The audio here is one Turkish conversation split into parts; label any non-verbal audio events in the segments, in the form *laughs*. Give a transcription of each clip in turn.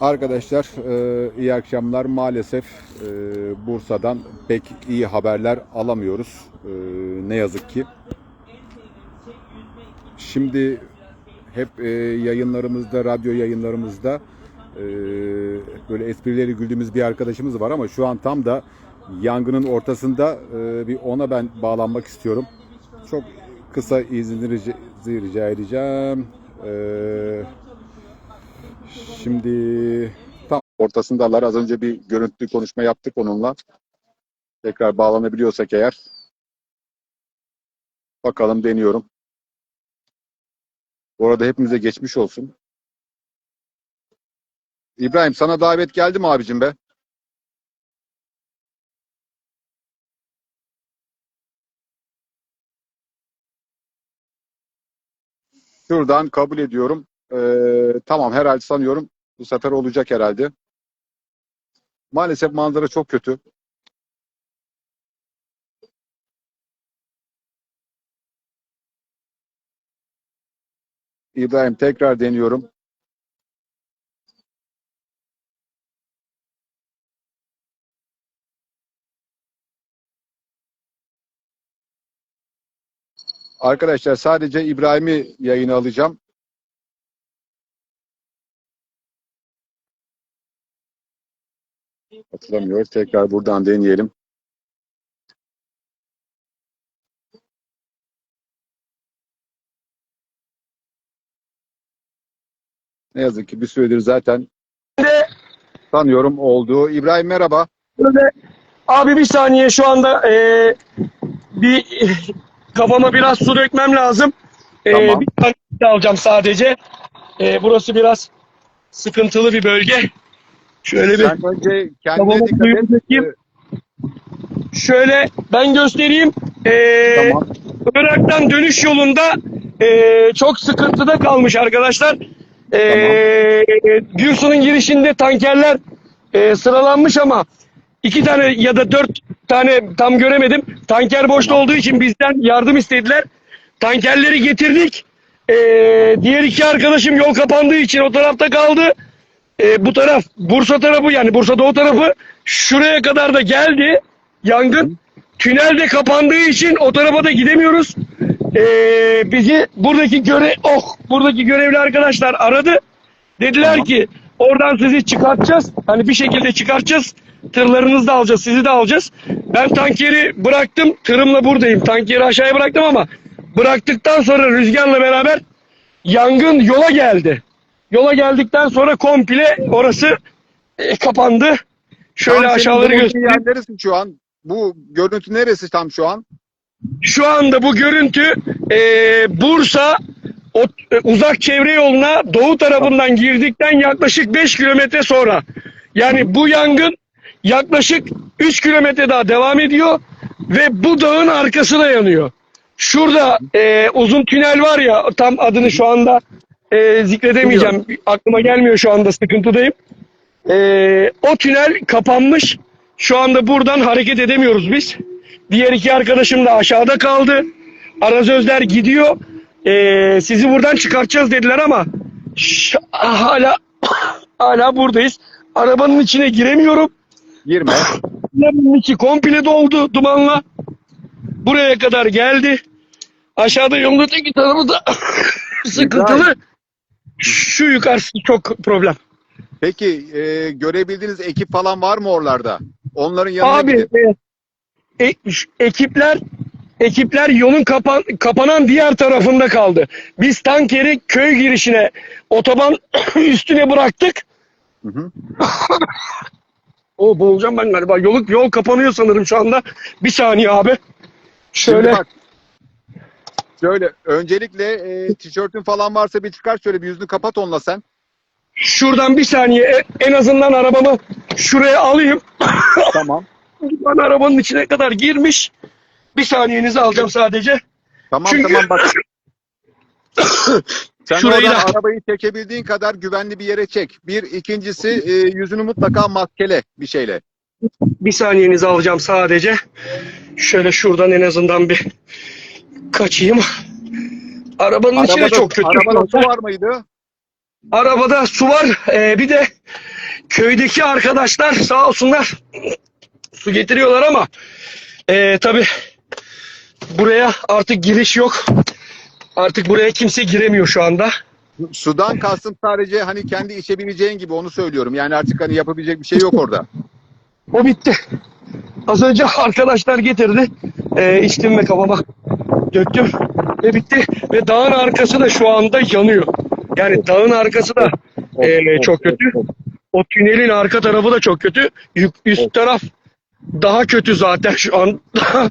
Arkadaşlar e, iyi akşamlar. Maalesef e, Bursa'dan pek iyi haberler alamıyoruz. E, ne yazık ki. Şimdi hep yayınlarımızda, radyo yayınlarımızda böyle esprileri güldüğümüz bir arkadaşımız var ama şu an tam da yangının ortasında bir ona ben bağlanmak istiyorum. Çok kısa izninizi rica edeceğim. E, Şimdi tam ortasındalar. Az önce bir görüntülü konuşma yaptık onunla. Tekrar bağlanabiliyorsak eğer. Bakalım deniyorum. Bu arada hepimize geçmiş olsun. İbrahim sana davet geldi mi abicim be? Şuradan kabul ediyorum. Ee, tamam herhalde sanıyorum bu sefer olacak herhalde. Maalesef manzara çok kötü. İbrahim tekrar deniyorum. Arkadaşlar sadece İbrahim'i yayına alacağım. Hatırlamıyor. Tekrar buradan deneyelim. Ne yazık ki bir süredir zaten sanıyorum oldu. İbrahim merhaba. Abi bir saniye şu anda eee, bir kafama biraz su dökmem lazım. Eee, Tamam. Bir tane de alacağım sadece. Eee, burası biraz sıkıntılı bir bölge. Şöyle bir Sen önce kendine kafama dikkat suyu et. dökeyim. Şöyle ben göstereyim. Eee Tamam. Irak'tan dönüş yolunda eee, çok sıkıntıda kalmış arkadaşlar. Eee Gürsu'nun girişinde tankerler eee, sıralanmış ama iki tane ya da dört tane tam göremedim. Tanker boşta olduğu için bizden yardım istediler. Tankerleri getirdik. Eee, diğer iki arkadaşım yol kapandığı için o tarafta kaldı. Eee, bu taraf Bursa tarafı yani Bursa Doğu tarafı şuraya kadar da geldi yangın. Tünel de kapandığı için o tarafa da gidemiyoruz. Ee, bizi buradaki göre oh buradaki görevli arkadaşlar aradı. Dediler Tamam. ki oradan sizi çıkartacağız. Hani bir şekilde çıkartacağız. Tırlarınızı da alacağız, sizi de alacağız. Ben tankeri bıraktım. Tırımla buradayım. Tankeri aşağıya bıraktım ama bıraktıktan sonra rüzgarla beraber yangın yola geldi. Yola geldikten sonra komple orası e, kapandı. Şöyle Tam aşağıları göstereyim. yer neresi şu an? Bu görüntü neresi tam şu an? Şu anda bu görüntü e, Bursa o, e, uzak çevre yoluna doğu tarafından girdikten yaklaşık 5 kilometre sonra. Yani bu yangın yaklaşık 3 kilometre daha devam ediyor ve bu dağın arkasına yanıyor. Şurada e, uzun tünel var ya tam adını şu anda e, zikredemeyeceğim. Aklıma gelmiyor şu anda sıkıntıdayım. E, o tünel kapanmış. Şu anda buradan hareket edemiyoruz biz. Diğer iki arkadaşım da aşağıda kaldı. Arazözler gidiyor. Ee, sizi buradan çıkartacağız dediler ama hala *coughs* hala buradayız. Arabanın içine giremiyorum. Girme. Arabanın içi komple doldu dumanla. Buraya kadar geldi. Aşağıda yolun öteki tarafı da *laughs* sıkıntılı. Şu yukarısı çok problem. Peki e, görebildiğiniz ekip falan var mı oralarda? Onların yanına Abi gidin. e, e- ekipler ekipler yolun kapan, kapanan diğer tarafında kaldı. Biz tankeri köy girişine otoban *coughs* üstüne bıraktık. Hı hı. *laughs* O boğulacağım ben galiba. Yol, yol kapanıyor sanırım şu anda. Bir saniye abi. Şimdi Şöyle bak. Şöyle öncelikle e, tişörtün falan varsa bir çıkar şöyle bir yüzünü kapat onunla sen. şuradan bir saniye e- en azından arabamı şuraya alayım. *laughs* Tamam. Ben arabanın içine kadar girmiş. Bir saniyenizi alacağım sadece. Tamam Çünkü- tamam bak. *laughs* Sen Şurayı da- arabayı çekebildiğin kadar güvenli bir yere çek. Bir ikincisi e, yüzünü mutlaka maskele bir şeyle. Bir saniyenizi alacağım sadece. Şöyle şuradan en azından bir kaçayım. Arabanın Arabada, çok kötü. arabada su var mıydı? Arabada su var. Ee, bir de köydeki arkadaşlar sağ olsunlar su getiriyorlar ama ee, tabi buraya artık giriş yok. Artık buraya kimse giremiyor şu anda. Sudan kastım sadece hani kendi içebileceğin gibi onu söylüyorum. Yani artık hani yapabilecek bir şey yok orada. O bitti. Az önce arkadaşlar getirdi. Ee, içtim ve kafama döktüm ve bitti. Ve dağın arkası da şu anda yanıyor. Yani dağın arkası da ee, çok kötü. O tünelin arka tarafı da çok kötü. Üst taraf daha kötü zaten şu an. *laughs*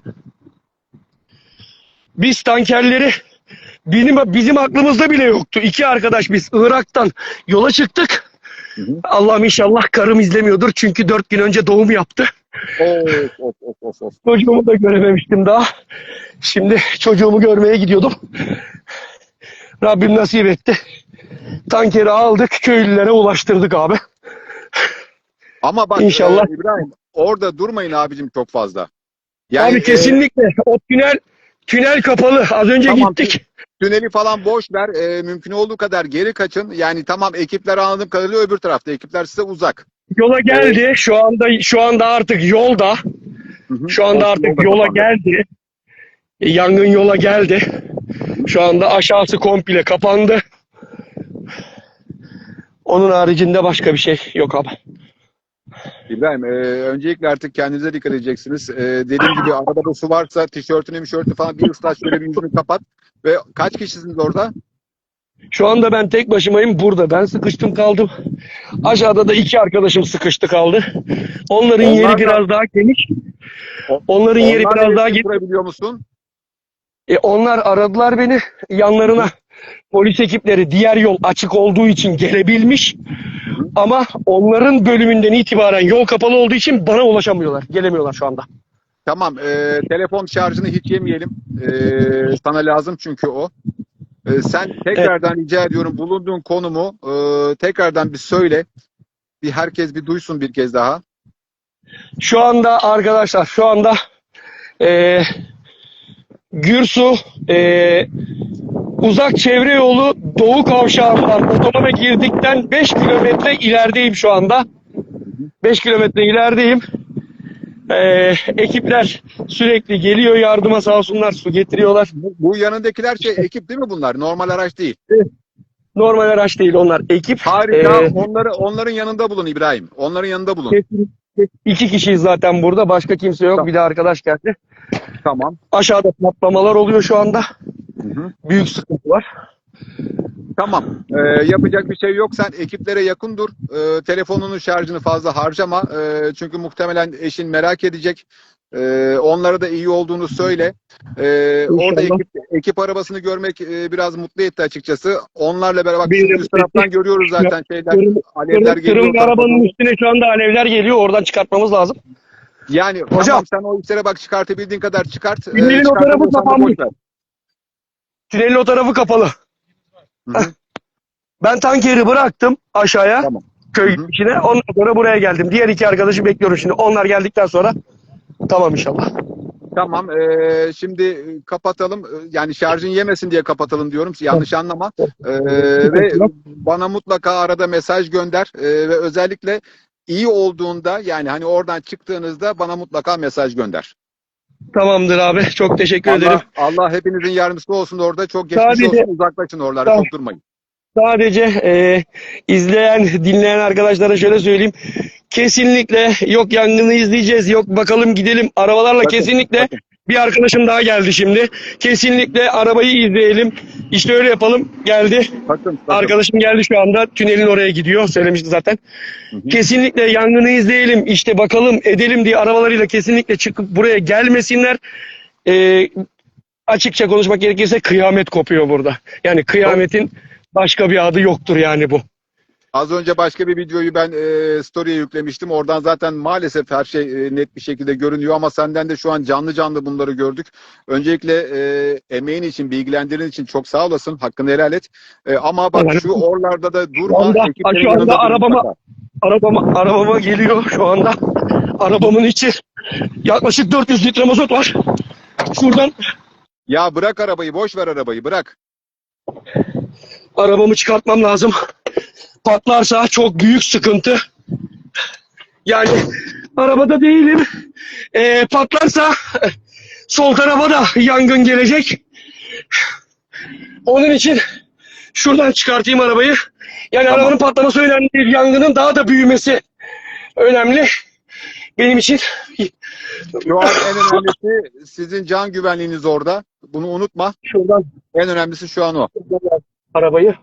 biz tankerleri benim bizim aklımızda bile yoktu. İki arkadaş biz Irak'tan yola çıktık. Hı hı. Allah'ım inşallah karım izlemiyordur. Çünkü dört gün önce doğum yaptı. Of of of. Çocuğumu da görememiştim daha. Şimdi çocuğumu görmeye gidiyordum. Rabbim nasip etti. Tankeri aldık, köylülere ulaştırdık abi. Ama bak İnşallah. e, İbrahim orada durmayın abicim çok fazla. Yani abi e, kesinlikle o tünel tünel kapalı. Az önce Tamam, gittik. tüneli falan boş ver. E, mümkün olduğu kadar geri kaçın. Yani tamam ekipler anladığım kadarıyla öbür tarafta. Ekipler size uzak. Yola geldi. Şu anda şu anda artık yolda. Hı hı. Şu anda artık Yolda yola geldi. E, Yangın yola geldi. Şu anda aşağısı komple kapandı. Onun haricinde başka bir şey yok abi. İbrahim e, öncelikle artık kendinize dikkat edeceksiniz. E, dediğim gibi arabada su varsa tişörtünü mişörtünü falan bir ıslat şöyle bir yüzünü kapat. Ve kaç kişisiniz orada? Şu anda ben tek başımayım burada. Ben sıkıştım kaldım. Aşağıda da iki arkadaşım sıkıştı kaldı. Onların Onlar yeri da- biraz daha geniş. Onların yeri Onlar biraz daha geniş. musun? E, onlar aradılar beni yanlarına. Polis ekipleri diğer yol açık olduğu için gelebilmiş. Ama onların bölümünden itibaren yol kapalı olduğu için bana ulaşamıyorlar. Gelemiyorlar şu anda. Tamam. e, telefon şarjını hiç yemeyelim. E, sana lazım çünkü o. E, sen tekrardan rica ediyorum bulunduğun konumu e, tekrardan bir söyle. Bir herkes bir duysun bir kez daha. Şu anda arkadaşlar şu anda e, Gürsu e, uzak çevre yolu Doğu Kavşağı'ndan otomana girdikten 5 kilometre ilerideyim şu anda. 5 kilometre ilerideyim. E, ekipler sürekli geliyor yardıma sağ olsunlar su getiriyorlar. Bu, bu yanındakiler şey ekip değil mi bunlar? Normal araç değil. Normal araç değil onlar ekip. Harika. E, Onları onların yanında bulun İbrahim. Onların yanında bulun. iki kişiyiz zaten burada başka kimse yok Tamam. bir de arkadaş geldi. Tamam. Aşağıda patlamalar oluyor şu anda. Hı hı. Büyük sıkıntı var. Tamam. Ee, yapacak bir şey yok. Sen ekiplere yakın dur. Ee, telefonunun şarjını fazla harcama. Ee, çünkü muhtemelen eşin merak edecek. Ee, onlara da iyi olduğunu söyle. Ee, orada ekip, ekip arabasını görmek e, biraz mutlu etti açıkçası. Onlarla beraber şimdi üst taraftan görüyoruz zaten şeyler. Tırım- Alevler Tırım, geliyor. tırım ve arabanın üstüne şu anda alevler geliyor. Oradan çıkartmamız lazım. Yani Hocam. tamam sen o işlere bak çıkartabildiğin kadar çıkart. Ee, Tünelin o tarafı kapanmış. Tünelin o tarafı kapalı. Hı hı. *laughs* Ben tankeri bıraktım aşağıya. Tamam. Köy Hı hı. içine. Ondan sonra buraya geldim. Diğer iki arkadaşı bekliyorum şimdi. Onlar geldikten sonra tamam inşallah. Tamam. eee, şimdi e, kapatalım. E, Yani şarjın yemesin diye kapatalım diyorum. Yanlış anlama. Eee, ve bana mutlaka arada mesaj gönder. Eee, ve özellikle iyi olduğunda yani hani oradan çıktığınızda bana mutlaka mesaj gönder. Tamamdır abi. *laughs* Çok teşekkür ederim. Allah, Allah hepinizin yardımcısı olsun orada. Çok geçmiş Sadece- olsun. Uzaklaşın oralarda. Tamam. Çok durmayın. Sadece e, izleyen, dinleyen arkadaşlara şöyle söyleyeyim. Kesinlikle yok yangını izleyeceğiz, yok bakalım gidelim arabalarla Bakın, kesinlikle bakın. Bir arkadaşım daha geldi şimdi. Kesinlikle arabayı izleyelim. İşte öyle yapalım. Geldi. Bakın, bakın. Arkadaşım geldi şu anda. Tünelin oraya gidiyor. Söylemişti zaten. Hı hı. Kesinlikle yangını izleyelim. işte bakalım edelim diye arabalarıyla kesinlikle çıkıp buraya gelmesinler. Ee, açıkça konuşmak gerekirse kıyamet kopuyor burada. Yani kıyametin başka bir adı yoktur yani bu. Az önce başka bir videoyu ben e, story'e yüklemiştim. Oradan zaten maalesef her şey e, net bir şekilde görünüyor ama senden de şu an canlı canlı bunları gördük. Öncelikle e, emeğin için, bilgilendirdiğin için çok sağ olasın. Hakkını helal et. E, ama bak şu oralarda da durma. anda- şu anda yanında dur arabama-. Arabama, arabama geliyor şu anda. Arabamın içi yaklaşık 400 litre mazot var. Şuradan Ya bırak arabayı, boş ver arabayı, bırak. Arabamı çıkartmam lazım. Patlarsa çok büyük sıkıntı. Yani arabada değilim. Ee, patlarsa sol tarafa da yangın gelecek. Onun için şuradan çıkartayım arabayı. Yani Tamam. arabanın patlaması önemli değil. Yangının daha da büyümesi önemli. Benim için Şu an en önemlisi sizin can güvenliğiniz orada. Bunu unutma. şuradan En önemlisi şu an o. arabayı.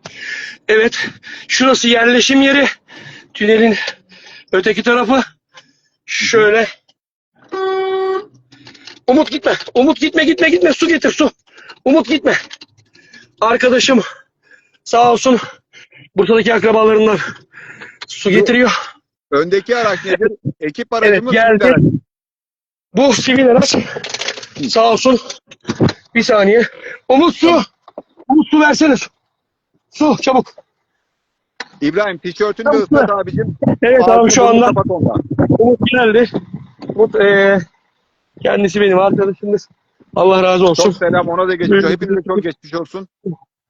Evet. Şurası yerleşim yeri. Tünelin öteki tarafı. Şöyle. Umut gitme. Umut gitme gitme gitme. Su getir su. Umut gitme. Arkadaşım sağ olsun Bursa'daki akrabalarından su getiriyor. Öndeki araç nedir? Ekip aracı Evet, mı? geldi. sivil araç mı? Bu sivil araç. Sağ olsun. Bir saniye. Umut su. Umut su versene su. Çabuk. İbrahim tişörtünü de ıslat abicim. Evet abi Ağzını şu burnunu anda. Umut geldi. Umut eee, kendisi benim arkadaşımız. Allah razı olsun. Çok selam ona da geçmiş olsun. Hepinize çok geçmiş olsun.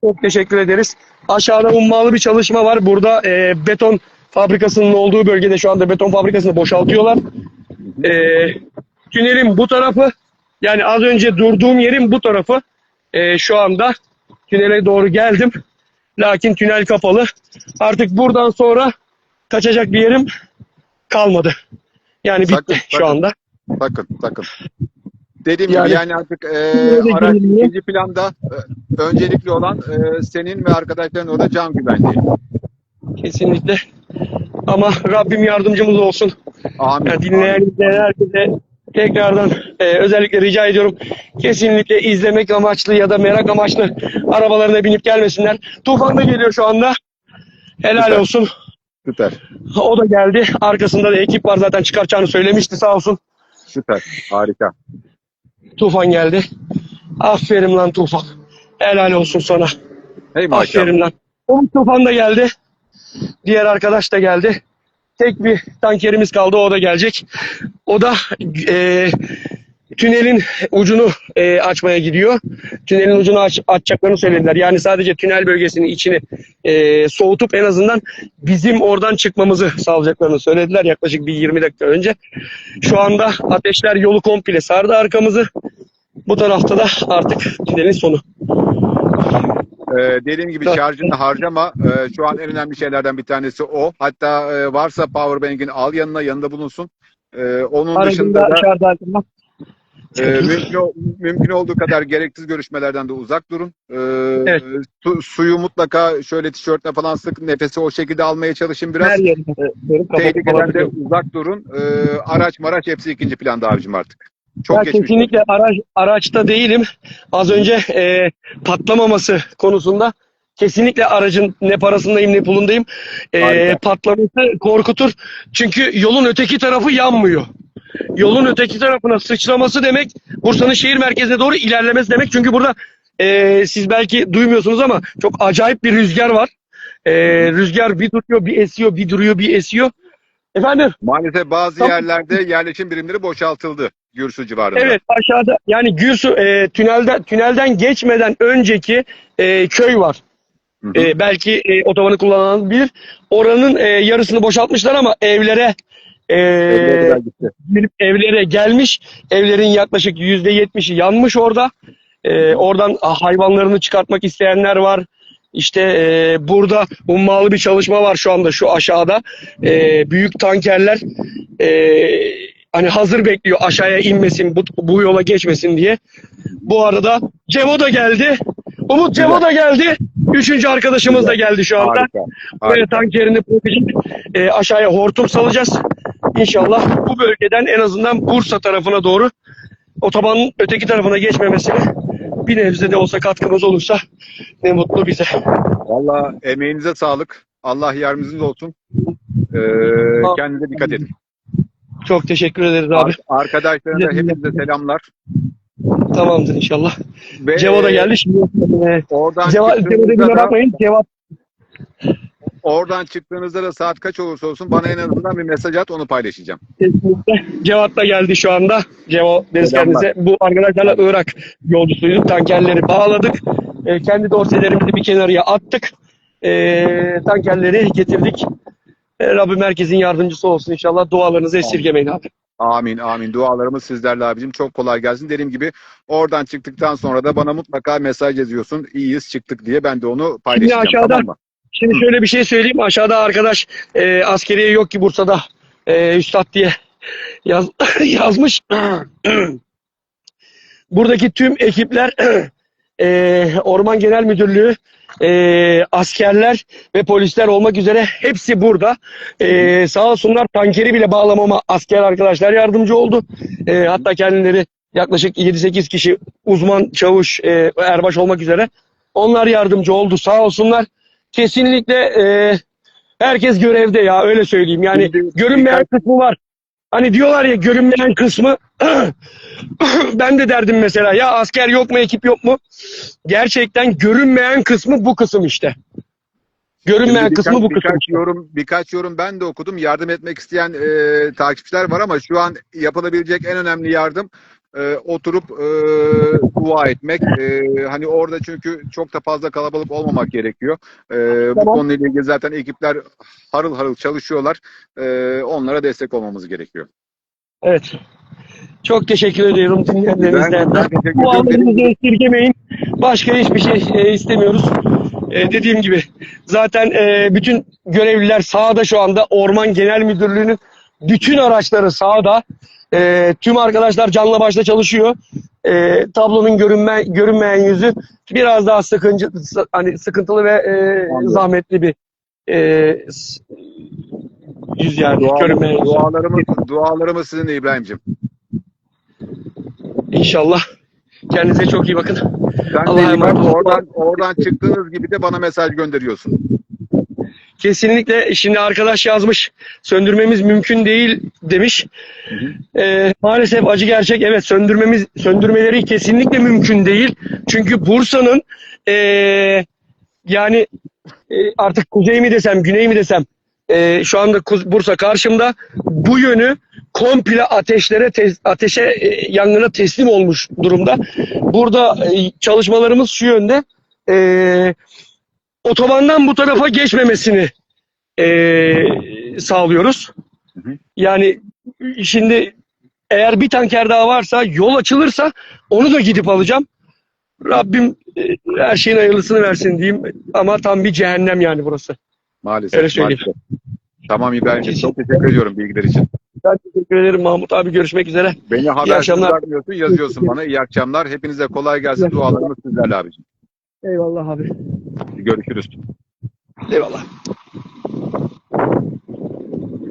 Çok teşekkür ederiz. Aşağıda ummalı bir çalışma var. Burada eee, beton fabrikasının olduğu bölgede şu anda beton fabrikasını boşaltıyorlar. Eee, tünelin bu tarafı yani az önce durduğum yerin bu tarafı eee, şu anda tünele doğru geldim. Lakin tünel kapalı. Artık buradan sonra kaçacak bir yerim kalmadı. Yani bitti Sakın, şu anda. Sakın sakın. Dediğim Yani- gibi yani artık e, araç ikinci planda e, öncelikli olan e, senin ve arkadaşların orada can güvenliği. Kesinlikle. Ama Rabbim yardımcımız olsun. Amin. Yani dinleyen izleyen herkese tekrardan e, özellikle rica ediyorum. Kesinlikle izlemek amaçlı ya da merak amaçlı arabalarına binip gelmesinler. Tufan da geliyor şu anda. Helal Süper. olsun. Süper. O da geldi. Arkasında da ekip var zaten çıkartacağını söylemişti sağ olsun. Süper. Harika. Tufan geldi. Aferin lan Tufan. Helal olsun sana. Hey maşallah. Aferin lan. Umut Tufan da geldi. Diğer arkadaş da geldi. Tek bir tankerimiz kaldı o da gelecek. O da e, tünelin ucunu e, açmaya gidiyor. Tünelin ucunu aç, açacaklarını söylediler. Yani sadece tünel bölgesinin içini e, soğutup en azından bizim oradan çıkmamızı sağlayacaklarını söylediler yaklaşık bir 20 dakika önce. Şu anda ateşler yolu komple sardı arkamızı. Bu tarafta da artık tünelin sonu. Ee, dediğim gibi şarjını harcama. Ee, şu an en önemli şeylerden bir tanesi o. Hatta e, varsa powerbank'in al yanına yanında bulunsun. Ee, onun dışında Aracında da şarj aleti var. e, mümkün, mümkün olduğu kadar gereksiz görüşmelerden de uzak durun. Ee, Evet. su- suyu mutlaka şöyle tişörtle falan sıkın. Nefesi o şekilde almaya çalışın biraz. Her yerine Tehlikeden de uzak durun. Ee, araç maraç hepsi ikinci planda abicim artık. Çok Ben olsun. kesinlikle araç, araçta değilim. Az önce e, patlamaması konusunda kesinlikle aracın ne parasındayım ne pulundayım. E, patlaması korkutur. Çünkü yolun öteki tarafı yanmıyor. Yolun öteki tarafına sıçraması demek Bursa'nın şehir merkezine doğru ilerlemesi demek. Çünkü burada e, siz belki duymuyorsunuz ama çok acayip bir rüzgar var. E, rüzgar bir duruyor bir esiyor bir duruyor bir esiyor. Efendim Maalesef bazı Tamam. yerlerde yerleşim birimleri boşaltıldı. Gürsü civarında. Evet aşağıda yani Gürsu e, tünelde tünelden geçmeden önceki e, köy var. Hı hı. E, belki e, otobanı kullanan bilir. Oranın e, yarısını boşaltmışlar ama evlere e, Evlere evlere gelmiş. Evlerin yaklaşık yüzde yetmişi yanmış orada. E, oradan hayvanlarını çıkartmak isteyenler var. İşte e, burada ummalı bir çalışma var şu anda şu aşağıda. E, büyük tankerler e, hani hazır bekliyor aşağıya inmesin bu, bu yola geçmesin diye. Bu arada Cevo da geldi. Umut Cevo da geldi. Üçüncü arkadaşımız da geldi şu anda. Harika. Böyle Harika. tankerini bırakacak. E, aşağıya hortum salacağız. İnşallah bu bölgeden en azından Bursa tarafına doğru otobanın öteki tarafına geçmemesine bir nebze de olsa katkımız olursa ne mutlu bize. Valla emeğinize sağlık. Allah yardımcınız olsun. Ee, kendinize dikkat edin. Çok teşekkür ederiz abi. Ar- Arkadaşlarına hepinize selamlar. Tamamdır inşallah. Ve Cevo da geldi. Şimdi e, Oradan Ceva, Cevo çıktığınızda dediğine da, bakmayın. Cevap oradan çıktığınızda da saat kaç olursa olsun bana en azından bir mesaj at onu paylaşacağım. kesinlikle. Cevat da geldi şu anda. Cevo deriz kendinize. Bu arkadaşlarla Irak yolcusuyduk. Tankerleri bağladık. E, kendi dorselerimizi bir kenarıya attık. E, tankerleri getirdik. E, Rabbim herkesin yardımcısı olsun inşallah. Dualarınızı esirgemeyin abi. Amin amin. Dualarımız sizlerle abicim. Çok kolay gelsin. Dediğim gibi oradan çıktıktan sonra da bana mutlaka mesaj yazıyorsun. İyiyiz çıktık diye ben de onu paylaşacağım. aşağıda- Tamam mı? Şimdi şöyle bir şey söyleyeyim. Aşağıda arkadaş e, askeriye yok ki Bursa'da e, üstad diye yaz, *laughs* yazmış. *clears throat* Buradaki tüm ekipler *clears throat* e, Orman Genel Müdürlüğü, e, askerler ve polisler olmak üzere hepsi burada. E, sağ olsunlar tankeri bile bağlamama asker arkadaşlar yardımcı oldu. E, hatta kendileri yaklaşık 7-8 kişi uzman, çavuş, e, erbaş olmak üzere onlar yardımcı oldu sağ olsunlar. Kesinlikle e, herkes görevde ya öyle söyleyeyim. Yani görünmeyen kısmı var. Hani diyorlar ya görünmeyen kısmı *clears throat* ben de derdim mesela ya asker yok mu ekip yok mu? Gerçekten görünmeyen kısmı bu kısım işte. Görünmeyen Şimdi kısmı bu birkaç, kısım. birkaç yorum birkaç yorum ben de okudum. Yardım etmek isteyen e, takipçiler var ama şu an yapılabilecek en önemli yardım e, oturup e, dua etmek. E, hani orada çünkü çok da fazla kalabalık olmamak gerekiyor. E, Bu Tamam. konuyla ilgili zaten ekipler harıl harıl çalışıyorlar. E, onlara destek olmamız gerekiyor. Evet. Çok teşekkür ediyorum dinleyenlerimizden. Bu algınızı esirgemeyin. Başka hiçbir şey e, istemiyoruz. E, dediğim gibi zaten e, bütün görevliler sahada şu anda Orman Genel Müdürlüğü'nün bütün araçları sahada. E, tüm arkadaşlar canla başla çalışıyor. E, tablonun görünme, görünmeyen yüzü biraz daha sıkıntı, hani sıkıntılı ve e, Anladım. zahmetli bir e, yüz yani. Dualarımız, görünmeyen yüzü. dualarımız, dualarımız sizinle İbrahim'cim. İnşallah. Kendinize çok iyi bakın. Sen de iyi bak. oradan, oradan çıktığınız gibi de bana mesaj gönderiyorsun. Kesinlikle şimdi arkadaş yazmış söndürmemiz mümkün değil demiş. Ee, maalesef acı gerçek evet söndürmemiz söndürmeleri kesinlikle mümkün değil. Çünkü Bursa'nın ee, yani ee, artık kuzey mi desem güney mi desem ee, şu anda Bursa karşımda bu yönü komple ateşlere ateşe ee, yangına teslim olmuş durumda. Burada ee, çalışmalarımız şu yönde ee, otobandan bu tarafa geçmemesini eee, sağlıyoruz. Hı hı. Yani şimdi eğer bir tanker daha varsa yol açılırsa onu da gidip alacağım. Rabbim e, her şeyin hayırlısını versin diyeyim ama tam bir cehennem yani burası. Maalesef. Öyle söyleyeyim. maalesef. Tamam İbrahim'ciğim. Çok teşekkür ediyorum bilgiler için. Ben teşekkür ederim Mahmut abi görüşmek üzere. Beni habersiz yazıyorsun bana. İyi akşamlar. Hepinize kolay gelsin. Dualarımız sizlerle abicim. Eyvallah abi. Görüşürüz. Eyvallah.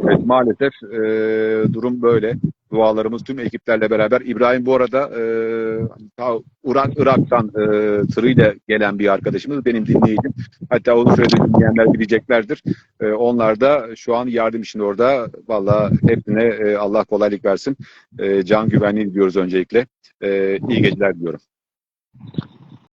Evet maalesef e, durum böyle. Dualarımız tüm ekiplerle beraber. İbrahim bu arada e, ta Irak, Irak'tan e, tırıyla gelen bir arkadaşımız. Benim dinleyicim. Hatta onu sürede dinleyenler bileceklerdir. E, onlar da şu an yardım için orada. Valla hepsine e, Allah kolaylık versin. E, can güvenliği diliyoruz öncelikle. E, iyi geceler diliyorum.